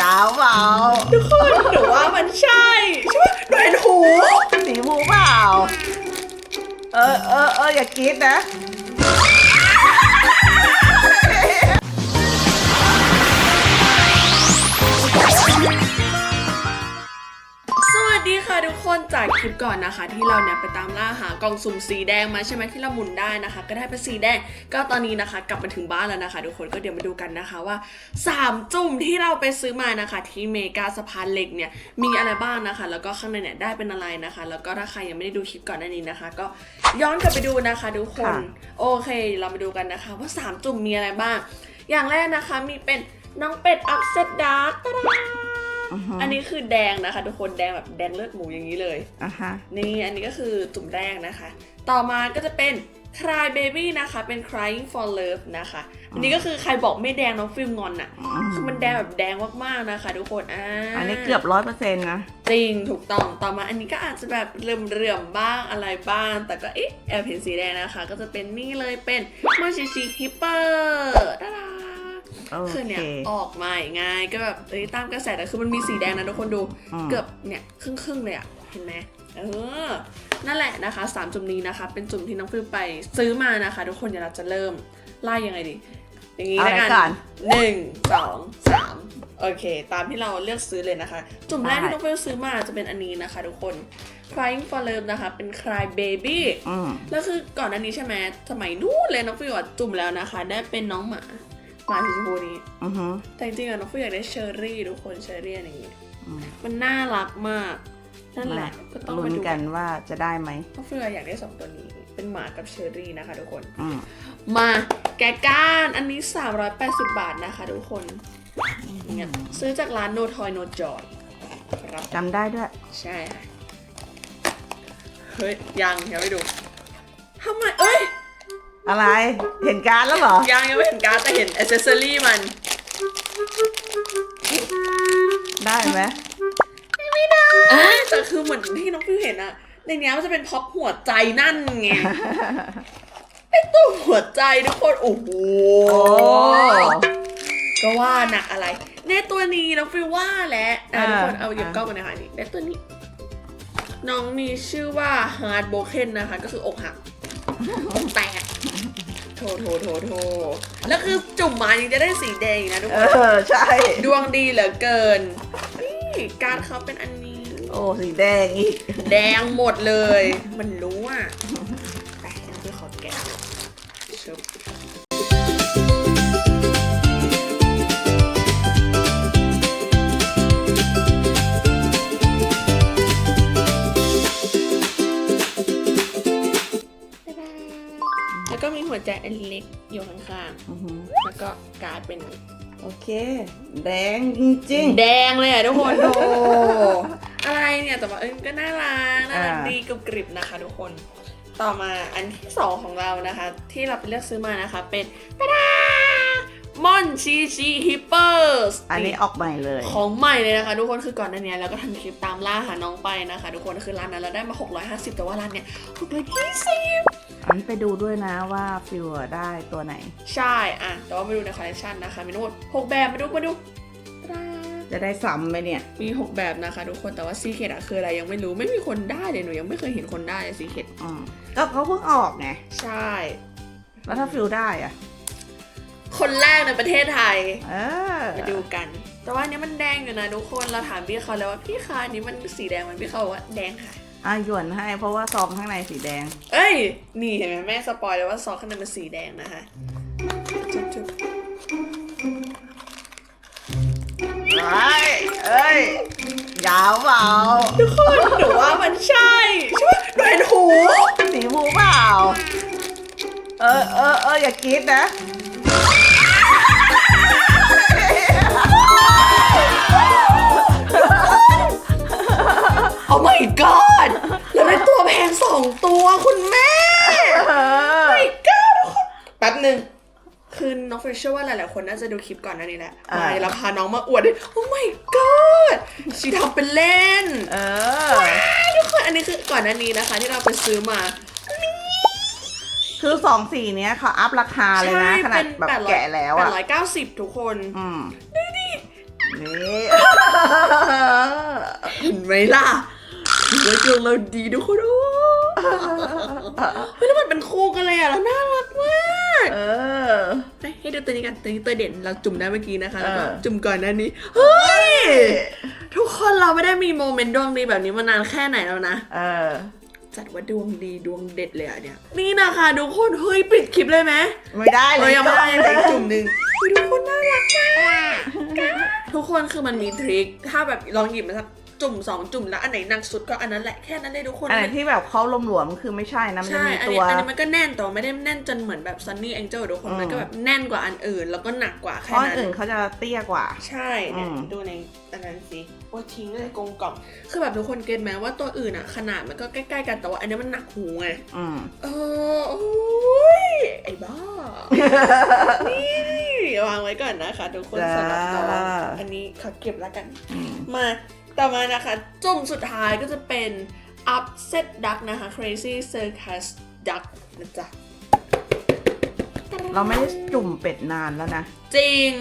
ยาวเปล่าทุกคนหนูว่ามันใช่ใช่ไหมหนูเห็นหู สีมูเปล่า เออเออเอออย่ากรีดนะ สวัสดีค่ะทุกคนจากคลิปก่อนนะคะ ที่เราเนี่ยไปตามล่าหากล่องสุ่มสีแดงมาใช่ไหมที่เราหมุนได้นะคะ ก็ได้เป็นสีแดงก็ตอนนี้นะคะ กลับมาถึงบ้านแล้วนะคะ ทุกคนก็เดี๋ยวมาดูกันนะคะว่า 3 จุ่มที่เราไปซื้อมานะคะ ที่เมกาสะพานเหล็กเนี่ยมีอะไรบ้างนะคะ แล้วก็ข้างในเนี่ยได้เป็นอะไรนะคะ แล้วก็ถ้าใครยังไม่ได้ดูคลิปก่อนหน้านี้นะคะ ก็ย้อนกลับไปดูนะคะทุกคนค่ะโอเค เรามาดูกันนะคะ ว่า 3 จุ่มมีอะไรบ้าง อย่างแรกนะคะมีเป็นน้องเป็ดอัพเซตดาร์ตาดา อือฮึอันนี้คือแดงนะคะ ทุกคนแดงแบบแดงเลือดหมูอย่างนี้เลย อะฮะ นี่อันนี้ก็คือจุ่มแรกนะคะ ต่อมาก็จะเป็น Cry Baby นะคะ เป็น Crying for Love นะคะ อันนี้ก็คือใครบอกไม่แดงน้องฟิลงอนอะคือมันแดงแบบแดงมากๆนะคะ ทุกคนอ่าอันนี้เกือบร้อยเปอร์เซ็นต์นะ จริงถูกต้องต่อมาอันนี้ก็อาจจะแบบเรื่อมๆบ้างอะไรบ้าง แต่ก็เอ๊ะแอบเห็นสีแดงนะคะ ก็จะเป็นนี่เลยเป็นมาชิชิฮิปเปอร์ดาดาโอ คือเคเนี่ยออกมาอย่างง่ายก็แบบเอ้ยตามกระแสแต่คือมันมีสีแดงนะทุกคนดูอืมเกือบเนี่ยครึ่งครึ่งๆเลยอะเห็นไหมเออนั่นแหละนะคะสามจุ่มนี้นะคะ เป็นจุ่มที่น้องฟิลไปซื้อมานะคะ ทุกคนเดี๋ยวเราจะเริ่มไล่ยังไงดี อย่างนี้เอาแล้วไหนกันก่อนหนึ่งสองสามโอเค ตามที่เราเลือกซื้อเลยนะคะ จุ่มแรกได้ที่น้องฟิลซื้อมาจะเป็นอันนี้นะคะ ทุกคน crying for love นะคะ เป็น cry baby อืมแล้วคือก่อนอันนี้ใช่ไหมสมัยนู้นเลยน้องฟิลอะจุ่มแล้วนะคะ ได้เป็นน้องหมาห มาสีชมพูนี้ อือฮึแต่จริงๆอะน้องฟิลอยากได้เชอร์รี่ทุกคนเชอร์รี่อะไรอย่างเงี้ยอืมมันน่ารักมาก นั่นแหละก็ต้องลุ้มานดูกันว่าจะได้ไหมน้องฟิลอยากได้สองตัวนี้ เป็นหมากับเชอร์รี่นะคะทุกคน อืมมาแกะก้านอันนี้ 380 บาทนะคะทุกคนเนี่ยซื้อจากร้าน No Toy No Joy ครับจำได้ด้วย ใช่ค่ะเฮ้ย ยังยังไม่ดูทำไมเอ้ย อะไร เห็นการดแล้วเหรอ ยังยังไม่เห็นการ์ดแต่เห็นอ c เซสซอรี่มัน ได้ไหมแต่คือเหมือนที่น้องฟิวเห็นอะในเนี้ยมันจะเป็นพ็อปหัวใจนั่นไงไอตัวหัวใจทุกคน โอ้โห โอ้ก็ว่าหนักอะไร ในตัวนี้น้องฟิวว่าแหละอะอ่าทุกคนเอาหยิบอ่ากล้องกันนะคะนี่ในตัวนี้ น้องมีชื่อว่า Heart Broken นะคะ ก็คืออกหักอกแตก โถโถโถโถแล้วคือจุ่มมายังจะได้สีแดงอีกนะทุกเอคน อใช่ ดวงดีเหลือเกินนี่การดเขาเป็นอันนี้ โอ้สีแดงอีกแดงหมดเลย มันรู้อะไปนั่นคือขอแกะชุบ หัวใจอันเล็กอยู่ข้างอือฮึๆแล้วก็การ์ดเป็นอย่างนี้โอเค แดงจริงแดงเลยอะทุกคน โอ้ อะไรเนี่ย แต่ว่าเอ้ยก็น่ารักน่ารักอ่า ดีกรุบกริบนะคะทุกคน ต่อมาอันที่สองของเรานะคะ ที่เราไปเลือกซื้อมานะคะ เป็นตาดามอนชีชีฮิปเปอร์ๆอันนี้ออกใหม่เลย ของใหม่เลยนะคะทุกคนคือก่อนหน้านี้เราก็ทำคลิปตามล่าหาน้องไปนะคะ ทุกคนคือร้านนั้นเราได้มา 650 แต่ว่าร้านเนี้ย620 อันนี้ไปดูด้วยนะว่าฟิวอะได้ตัวไหน ใช่อะแต่ว่ามาดูในคอลเลคชันนะคะมีทั้งหมด6แบบมาดูมาดูตาดาจะได้ซ้ำไหมเนี่ย มี 6 แบบนะคะ ทุกคนแต่ว่าซีเคดอะคืออะไรยังไม่รู้ไม่มีคนได้เลยหนูยังไม่เคยเห็นคนได้เลยซีเคดอืมก็เขาเพิ่งออกไง ใช่ แล้วถ้าฟิวได้อะคนแรกในประเทศไทยเออมาดูกัน แต่ว่าอันนี้มันแดงอยู่นะทุกคนเราถามพี่เขาแล้วว่าพี่คะอันนี้มันสีแดงมันพี่เขาบอกว่าแดงค่ะ อะหยวนให้เพราะว่าซองข้างในสีแดง เอ้ย นี่เห็นไหมแม่สปอยเลยว่าซอสข้างในมันสีแดงนะคะจุ๊บเอ้ยเอ้ยยาวเปล่าๆทุกคนหนูว่ามันใช่ใช่ไหมหนูเห็นหูสีมูเปล่า เออเออเอออย่ากรีดนะ หนึ่งคือน้องเฟรชเชื่อว่าหลายๆคนน่าจะดูคลิปก่อนหน้านี้แหละอ่ามาแล้วพาน้องมาอวดด้วยโอ้ my god ชีทำเป็นเล่นเออ ทุกคนอันนี้คือก่อนหน้านี้นะคะ ที่เราไปซื้อมา คือสองสีเนี้ยเขาอัพราคาเลยนะ ขนาดแบบแกะแล้วแปอะดร้อยเก้าสิบทุกคน อืมดูดินี่เอไหมล่ะถือว่าดวงเราดีทุกคนโอ้เฮ้ยแล้วมันเป็นคู่กันเลยอะ แล้วน่ารักมาก เออไปให้ดูตัวนี้กันตัวนี้ตัวเด่นเราจุ่มได้เมื่อกี้นะคะแล้วก็เออ จุ่มก่อนหน้านี้เฮ้ยทุกคนเราไม่ได้มีโมเมนต์ดวงดีแบบนี้มานานแค่ไหนแล้วนะ เออ จัดว่าดวงดีดวงเด็ดเลยอะเนี่ย นี่นะคะทุกคนเฮ้ยปิดคลิปเลยไหมไม่ได้เลเอ้ยยยังไม่ได้ยังเหลืออีกจุ่มหนึ่งเฮ้ยทุกคนน่ารักมากทุกคนคือมันมีทริคถ้าแบบลองหยิบมาสัก จุ่มสองจุ่มแล้วอันไหนหนักสุดก็อันนั้นแหละแค่นั้นเลยทุกคนอันไหนที่แบบเขาหลวมๆคือไม่ใช่นะมันจะใช่มีอันตันี้วอันนี้มันก็แน่นแต่ว่าไม่ได้แน่นจนเหมือนแบบซันนี่แองเจิลทุกคนอืมมันก็แบบแน่นกว่าอันอื่น แล้วก็หนักกว่าเพแค่ราะอันนั้นอื่นเขาจะเตี้ยกว่า ใช่เนี่ยอืมดูในอันนั้นสิว่าทิ้งเลยกงกล่องคือแบบทุกคนเก็ตไหมว่าตัวอื่นอะขนาดมันก็ใกล้ๆกันแต่ว่าอันนี้มันหนักหูไงอืมเออโอ้ยไอ้บ้านี่วางไว้ก่อนนะคะทุกคนจ้าสำหรับน้องอันนี้ขอเก็บแล้วกันอืมมา ต่อมานะคะจุ่มสุดท้ายก็จะเป็น upset duck นะคะ crazy circus duck นะจ๊ะเราไม่ได้จุ่มเป็ดนานแล้วนะ จริง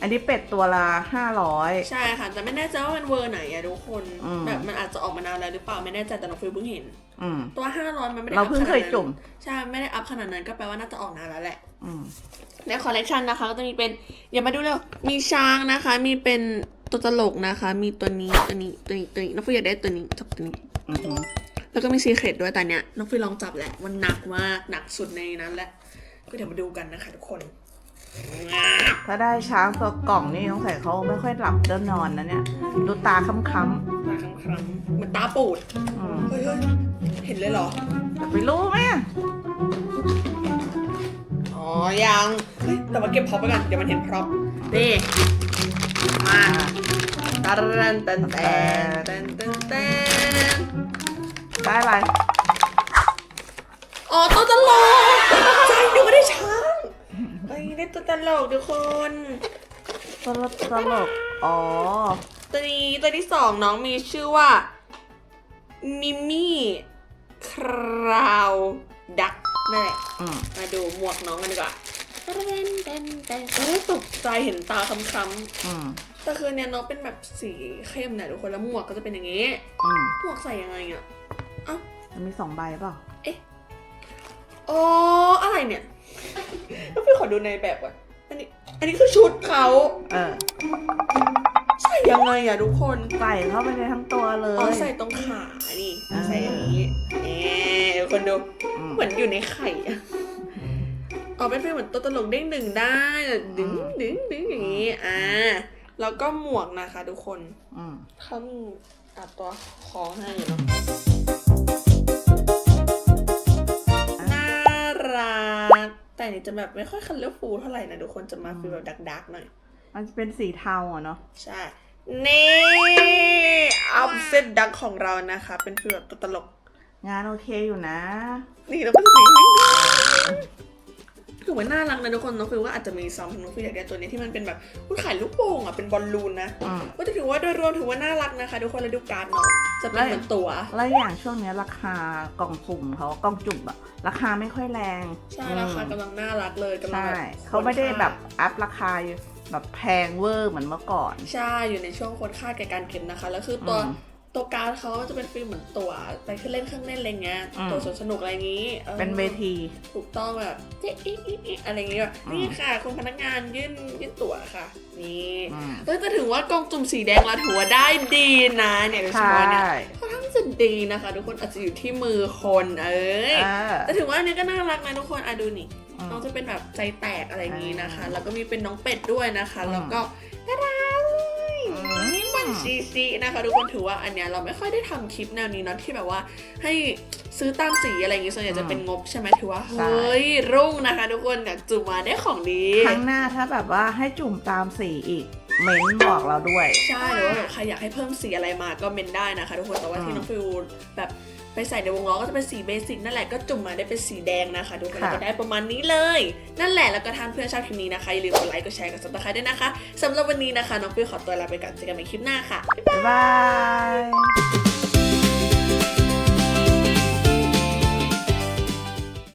อันนี้เป็ดตัวละห้าร้อยใช่ค่ะ แต่ไม่แน่ใจว่ามันเวอร์ไหนอะทุกคนอืมแบบมันอาจจะออกมานานแล้วหรือเปล่าไม่แน่ใจแต่น้องฟิลเพิ่งเห็นอืมตัว500มันไม่ได้เราอัพเพิ่งขนาดเคยนั้นจุ่มใช่ไม่ได้อัพขนาดนั้นก็แปลว่าน่าจะออกนานแล้วแหละอืมในคอลเลกชันนะคะก็จะมีเป็นอย่ามาดูเร็วมีช้างนะคะมีเป็น ตัวตลกนะคะ มีตัวนี้ตัวนี้ตัวนี้ตัวนี้น้องฟิลอยากได้ตัวนี้จับตัวนี้ อือหือแล้วก็มีซีเครตด้วยแต่เนี้ยน้องฟิลลองจับแหละมันหนักมากหนักสุดในนั้นแหละก็เดี๋ยวมาดูกันนะคะทุกคนถ้าได้ช้างตัวกล่องนี่ต้องใส่เขาไม่ค่อยหลับเดินนอนนะเนี่ย ดูตาค้ำมาครั้งครั้งๆเหมือนตาปูดๆอืมเฮ้ยเฮ้ยเห็นเลยเหรอ แต่ไปรู้ไหมอะอ๋อ ยัง เฮ้ย แต่ว่าเก็บพร็อพไปก่อนเดี๋ยวมันเห็นพร็อพนี่ มาตาแตนแตนแตนแตนแตนแตนได้อะไรอ๋อตัวตลกตกใจดูไม่ได้ช้างเฮ้ยได้ตัวตลกทุกคนตลกตลกอ๋อ ตัวนี้ตัวที่สองน้องมีชื่อว่ามิมี่คราวดักนั่นแหละมาดูหมวกน้องกันดีกว่า เต้นเต้นเต้นโอ้ยตกใจเห็นตาค้ำอืมๆแต่คือเนี่ยน้องเป็นแบบสีเข้มนะทุกคนแล้วหมวกก็จะเป็นอย่างนี้อืมหมวกใส่ยังไงอะเอ้ามันมีสองใบเปล่าอ๋ออะไรเนี่ยต้องไปขอดูในแบบก่อนอันนี้ อันนี้คือชุดเขาเออใส่ยังไงอะทุกคน ใส่เข้าไปในทั้งตัวเลอ๋อยใส่ตรงขานี่อ่า ใส่อย่างนี้เอ๊ทุกคนดูอืมเหมือนอยู่ในไข่อะ อ๋อเป็นฟีลเหมือนตัวตลกเด้งดึงได้ดึงอืมดึงดึงอย่างนี้ อ่า แล้วก็หมวกนะคะทุกคนอืมเขามีอัดตัวคอให้อยู่เนาะน่ารัก แต่อันนี่จะแบบไม่ค่อยคันเลอร์ฟูลเท่าไหร่นะทุกคนจะมาฟีลแบบดักๆหน่อย มันจะเป็นสีเทาอะเนาะใช่ นี่อัพเซตดักของเรานะคะ เป็นฟีลแบบตัวตลก งานโอเคอยู่นะ นี่เราก็จะมี ถือว่าน่ารักนะทุกคนน้องฟิลว่าอาจจะมีซ้ำน้องฟิลอยากได้ตัวนี้ที่มันเป็นแบบอุ้ยขายลูกโป่งอะเป็นบอลลูนนะอืมก็จะถือว่าโดยรวมถือว่าน่ารักนะคะ ทุกคนแล้วดูการ์ดน้องจะเป็นเหมือนตัว แล้วอย่างช่วงเนี้ยราคากล่องสุ่มเขากล่องจุ่มอะราคาไม่ค่อยแรงใช่อืมราคากำลังน่ารักเลยกำลังใช่แบบเขาไม่ได้แบบอัพราคาแบบแพงเวอร์เหมือนเมื่อก่อน ใช่อยู่ในช่วงคนค่าแก่การเก็บนะคะ แล้วคือตัวอืม ตัวการ์ดเขาจะเป็นฟีลเหมือนตัวไปขึ้นเล่นเครื่องเล่นอะไรเงี้ยอืม ตัวสวนสนุกอะไรอย่างนี้ออเป็นเวที ถูกต้องแบบเจ๊อีอีอีอะไรอย่างเงี้ยแบบอืม นี่ค่ะคุณพนักงานยื่นยื่นตั๋วค่ะ นี่อืมเออแต่ถือว่ากล่องจุ่มสีแดงเราถือว่าได้ดีนะเนี่ยโดยเฉใช่พาะเนี่ยค่อนข้างจะดีนะคะ ทุกคนอาจจะอยู่ที่มือคนเอ้ย เออแต่ถือว่าอันนี้ก็น่ารักนะทุกคนอะดูนี่ อืม น้องจะเป็นแบบใจแตกอะไรอย่างนี้นะคะอ่าแล้วก็มีเป็นน้องเป็ดด้วยนะคะ อืม แล้วก็ ซีซีนะคะทุกคนถือว่าอันเนี้ยเราไม่ค่อยได้ทำคลิปแนวนี้เนาะที่แบบว่าให้ซื้อตามสีอะไรอย่างงี้ส่วนใหญ่จะเป็นงบใช่ไหมถือว่าใช่เฮ้ย รุ่งนะคะ ทุกคนอยากจุ่มมาได้ของดีครั้งหน้าถ้าแบบว่าให้จุ่มตามสีอีกเม้นบอกเราด้วย ใช่หรือว่าแบบใครอยากให้เพิ่มสีอะไรมาก็เมนได้นะคะ ทุกคนแต่ว่าอืมที่น้องฟิวแบบ ไปใส่ในวงล้อก็จะเป็นสีเบสิกนั่นแหละก็จุ่มมาได้เป็นสีแดงนะคะทุกคนค่ะก็ได้ประมาณนี้เลย นั่นแหละแล้วก็ทานเพื่อนชอบคลิปนี้นะคะอย่าลืมกดไลค์กดแชร์กดซับสไครต์ด้วยนะคะสำหรับวันนี้นะคะน้องฟิวขอตัวลาไปก่อนเจอกันใหม่คลิปหน้าค่ะบ๊ายบาย